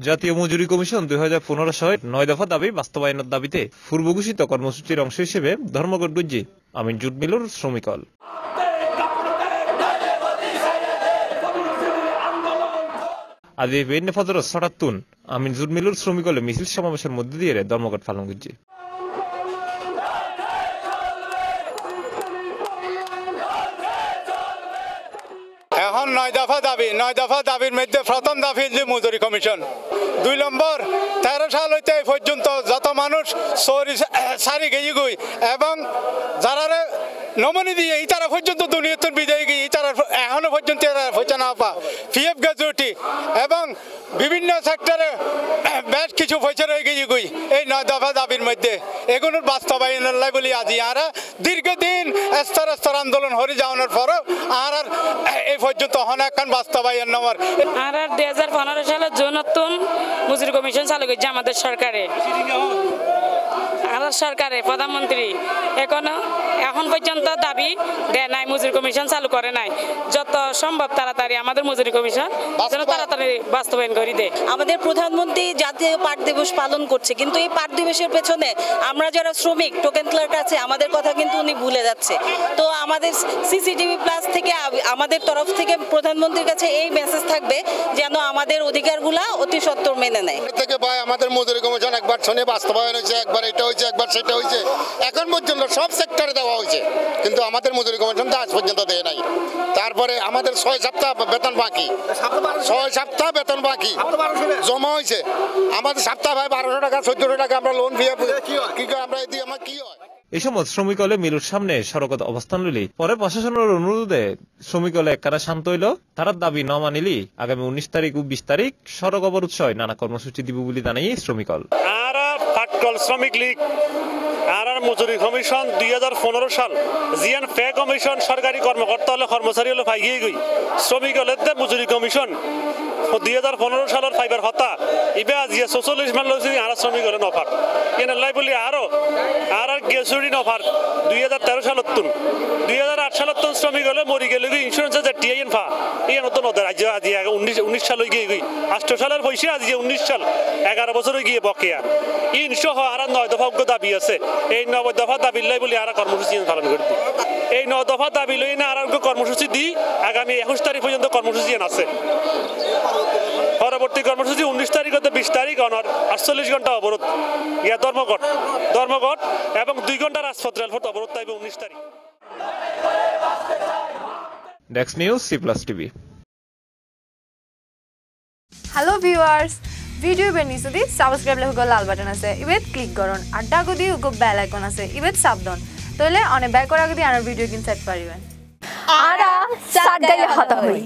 জাতীয় মজুরি কমিশন দুই হাজার পনেরো সহ নয় দফা দাবি বাস্তবায়নের দাবিতে পূর্ব ঘোষিত কর্মসূচির অংশ হিসেবে ধর্মঘট গুজ্জি আমিন জুট মিলুর শ্রমিকল আজ এই বেন ফজর সটাত্তুন আমিন জুট মিলুর শ্রমিকলে মিছিল সমাবেশের মধ্যে দিয়ে ধর্মঘট পালন গুজ্জি এখন নয় দফা দাবি, নয় দফা দাবির মধ্যে প্রথম দাবি যে মজুরি কমিশন। দুই নম্বর, তেরো সাল হইতে এই পর্যন্ত যত মানুষ সরি, সারি গেয়ে গই এবং যারা নমনি দিয়ে ইতারা পর্যন্ত দুনিয়াতে বিজয়ী গিয়ে ইতারা এখনও পর্যন্ত পয়সা না পা। পিএফ গ্যাজুটি এবং বিভিন্ন সেক্টরে বেশ কিছু পয়সা রয়ে গিয়ে গই এই নয় দফা দাবির মধ্যে। এগুলোর বাস্তবায়নের লাই বলি আজি আর দীর্ঘদিন স্তর স্তর আন্দোলন হরি যাওয়ানোর পরও আর আর এই পর্যন্ত হন এখন বাস্তবায়ন নম্বর আর আর দুই হাজার পনেরো সালে জুন নতুন মজুরি কমিশন চালু করছে আমাদের সরকারে। আর সরকারে প্রধানমন্ত্রী। এখনও এখন পর্যন্ত দাবি দেয় নাই মজুরি কমিশন চালু করে নাই। যত সম্ভব তাড়াতাড়ি আমাদের মজুরি কমিশন যেন তাড়াতাড়ি বাস্তবায়ন করে দেয়। আমাদের প্রধানমন্ত্রী জাতীয় পাট দিবস পালন করছে কিন্তু এই পাট দিবসের পেছনে আমরা যারা শ্রমিক টোকেন ক্লার্ক আছে আমাদের কথা কিন্তু উনি ভুলে যাচ্ছে। তো আমাদের সিসিটিভি প্লাস থেকে আমাদের তরফ থেকে প্রধানমন্ত্রীর কাছে এই মেসেজ থাকবে যেন আমাদের অধিকারগুলা অতি সত্বর মেনে নেয়। থেকে ভাই আমাদের মজুরি কমিশন একবার শুনে বাস্তবায়ন হয়েছে একবার এটা হয়েছে একবার সেটা হয়েছে। এখন পর্যন্ত সব সেক্টরে দেওয়া হয়েছে কিন্তু আমাদের মজুরি কমিশন তো আজ পর্যন্ত দেয় নাই। তারপরে আমাদের ছয় সপ্তাহ বেতন বাকি। ছয় সপ্তাহ বেতন বাকি। জমা হয়েছে। আমাদের সপ্তাহ ভাই বারোশো টাকা চোদ্দশো টাকা আমরা লোন দিয়ে কি করে আমরা দিয়ে আমার কি হয়? এই সময় শ্রমিকলে মিলুর সামনে সড়কত অবস্থান লইলি। পরে প্রশাসনের অনুরোধে শ্রমিকলে একখানা শান্ত হইল তারার দাবি ন মানিলি আগামী উনিশ তারিখ ও বিশ তারিখ সড়ক অবরোধ সহ নানা কর্মসূচি দিব বলে জানাই শ্রমিকল আর পাটকল শ্রমিক লীগ আর আর মজুরি কমিশন দুই হাজার পনেরো সাল, জিয়ান পে কমিশন সরকারি কর্মকর্তা হলে কর্মচারী হলে ফাইগিয়ে গই। শ্রমিক হলে তে মজুরি কমিশন। দুই হাজার পনেরো সালের ফাইবার হতা, ইবে আজিয়া চৌচল্লিশ মান লৈছে আর শ্রমিক হলে নফার কেন লাই বলি আরও আর আর গেছুরি নফার দুই হাজার তেরো সালত দুই হাজার আট সালত তুন শ্রমিক হলে মরি গেলে ইন্স্যুরেন্স টিআইএন ফা এই নতুন ওদের আজ উনিশ উনিশ সাল গিয়ে আষ্ট সালের পয়সা আজ উনিশ সাল, এগারো বছর গিয়ে বকেয়া। ইন সহ আর নয় দফা দাবি আছে। এই নয় দফা দাবি লাই বলি আর কর্মসূচি পালন করে এই নয় দফা দাবি লই না আর কর্মসূচি দিই, আগামী একুশ তারিখ পর্যন্ত কর্মসূচি আছে। পরবর্তী কর্মসূচি উনিশ তারিখ হতে বিশ তারিখ, অনর আটচল্লিশ ঘণ্টা অবরোধ। ইয়া ধর্মঘট। ধর্মঘট এবং দুই ঘণ্টা রাজপথ রেলপথ অবরোধ থাকবে উনিশ তারিখ। ডেক্স news C plus TV hello viewers video বেনিসুদি subscribe লেখক লাল বাটন আছে। ইবেত ক্লিক করুন। আর ডাগুদি উগো বেল আইকন আছে। ইবেত সাবধান তাহলে অনেক ব্যাক করা আগে আর ভিডিও কিনতে পারিবেন আরা সাগাই হতা হই